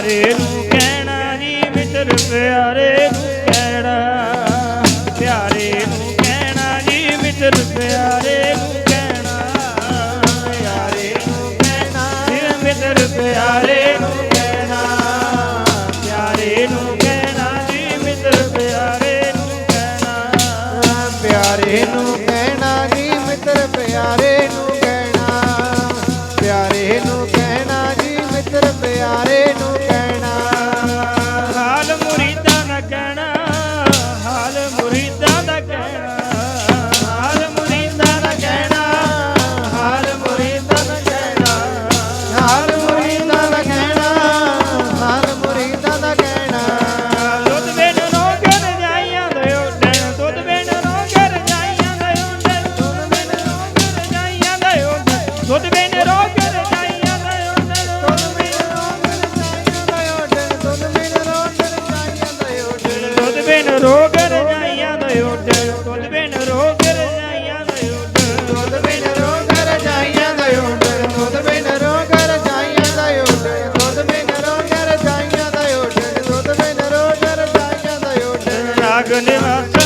ਪਿਆਰੇ ਨੂੰ ਕਹਿਣਾ ਜੀ ਮਿੱਤਰ ਪਿਆਰੇ ਨੂੰ ਕਹਿਣਾ ਪਿਆਰੇ ਨੂੰ ਕਹਿਣਾ ਜੀ ਮਿੱਤਰ ਪਿਆਰੇ ਨੂੰ ਕਹਿਣਾ ਯਾਰੇ ਨੂੰ ਕਹਿਣਾ ਜੀ ਮਿੱਤਰ ਪਿਆਰੇ ਨੂੰ ਕਹਿਣਾ ਪਿਆਰੇ ਨੂੰ ਕਹਿਣਾ ਜੀ ਮਿੱਤਰ ਪਿਆਰੇ ਨੂੰ ਕਹਿਣਾ ਪਿਆਰੇ ਨੂੰ ਕਹਿਣਾ ਜੀ ਮਿੱਤਰ ਪਿਆਰੇ ਨੂੰ ਕਹਿਣਾ ਪਿਆਰੇ ਨੂੰ না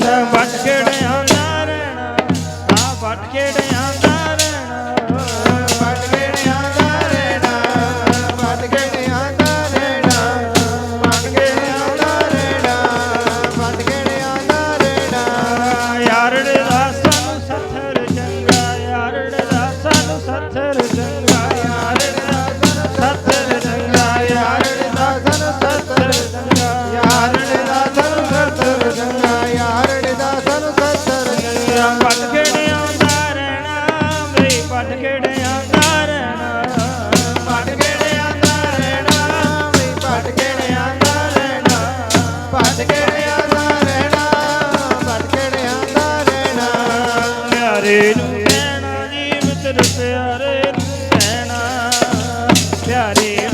ਨਾਰਣ ਵਟਕੜਿਆ ਨਾਰਣ ਆ ਵਟਕੜਿਆ ਨਾਰਣ ਵਟਕੜਿਆ ਨਾਰਣ ਵਟਕੜਿਆ ਨਾਰਣ ਵਟਕੜਿਆ ਨਾਰਣ ਵਟਕੜਿਆ ਨਾਰਣ ਯਾਰਣ ਵੱਡ ਕਿਹੜਿਆਂ ਕਰਨਾ ਵੱਡ ਕਿਹੜਿਆਂ ਕਰਨਾ ਵੀ ਵੱਡ ਕਿਹੜਿਆਂ ਕਰਨਾ ਵੱਡ ਕਿਹੜਿਆਂ ਕਰਨਾ ਵੱਡ ਕਿਹੜਿਆਂ ਕਰਨਾ ਪਿਆਰੇ ਨੂੰ ਕਹਿਣਾ ਜੀ ਮਿੱਤਰ ਪਿਆਰੇ ਨੂੰ ਕਹਿਣਾ ਪਿਆਰੇ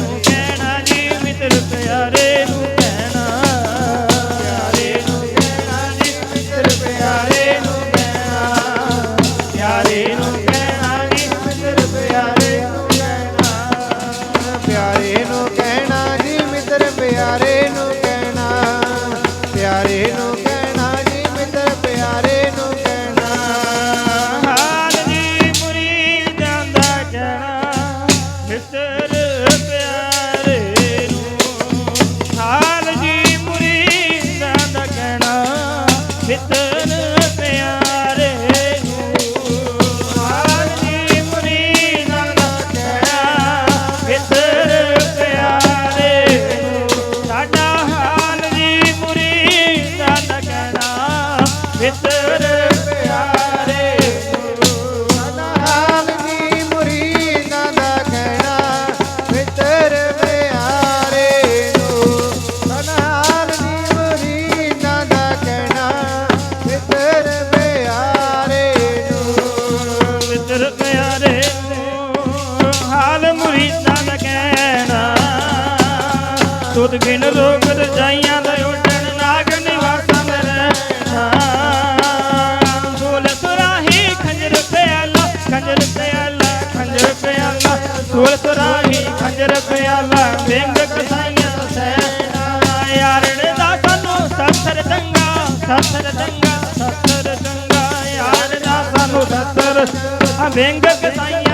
ਜੋਤ ਬਿਨ ਰੋਗ ਰਜਾਈਆਂ ਦਾ ਉਡਣ ਨਾਗ ਨਿਵਾਸਾਂ ਦੇ ਰਹਿਣਾ ਸੋਲ ਸੁਰਾਹੀ ਖੰਜਰ ਪਿਆਲਾ ਖੰਜਰ ਪਿਆਲਾ ਖੰਜਰ ਪਿਆਲਾ। ਸੋਲ ਸੁਰਾਹੀ ਖੰਜਰ ਪਿਆਲਾ ਬੇਂਗ ਕਸਾਈਆਂ ਸੈ ਯਾਰਣ ਦਾ ਸਾਨੂੰ ਸੱਤਰ ਦੰਗਾ ਸੱਤਰ ਦੰਗਾ ਸੱਤਰ ਦੰਗਾ। ਯਾਰ ਦਾ ਸਾਨੂੰ ਸੱਤਰ ਬੇਂਗ ਕਸਾਈਆਂ